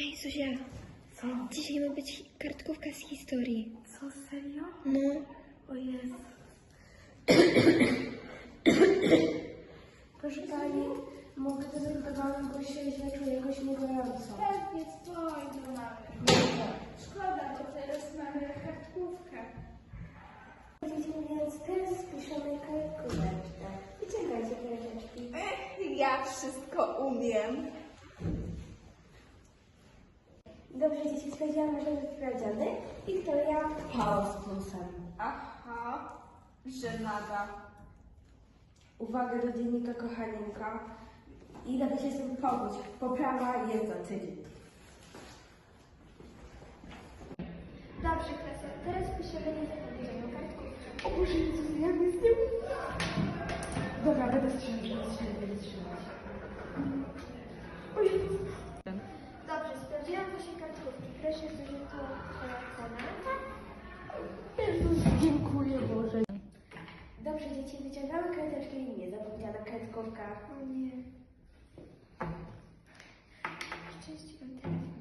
Ej, Zuzia, Co? dzisiaj ma być kartkówka z historii. Co, serio? No, O Jezu. Proszę Pani, mogę to zrobić, bo się źle czuję jakoś niegorąco. Pewnie spokojnie mamy. Szkoda, bo teraz mamy kartkówkę. Więc teraz spiszemy kalkulatę. I czekajcie, koleżeczki. Ech, ja wszystko umiem. Dobrze, dzieci, sprawdziłam nasze sprawdziany. Wiktoria, chaos plusem. Aha, żenada. Uwaga do dziennika kochaninka. I da się z tym powódź. Poprawa jest za tydzień. Dobrze, klasa, teraz piszemy niezapowiedzianą kartkówkę. O Boże, Jezus, ja nie z Dobra, będę strzelać, będę strzelać, będę strzelać. O Jezus. Jezus, dziękuję Boże. Dobrze, dzieci, wyciągamy karteczkę i nie zapowiedziana kartkówka. O nie. Szczęście mam telefon.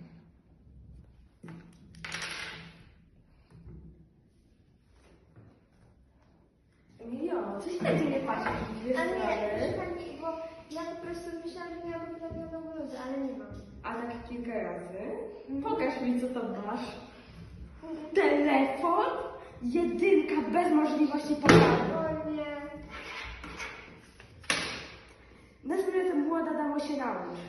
Emilio, coś na ciebie patrzy, Ale nie, bo ja po prostu myślałam, kilka razy. Pokaż mi, co to masz. Telefon? Jedynka bez możliwości poprawy. O nie. Następnie to młoda damo się naucz.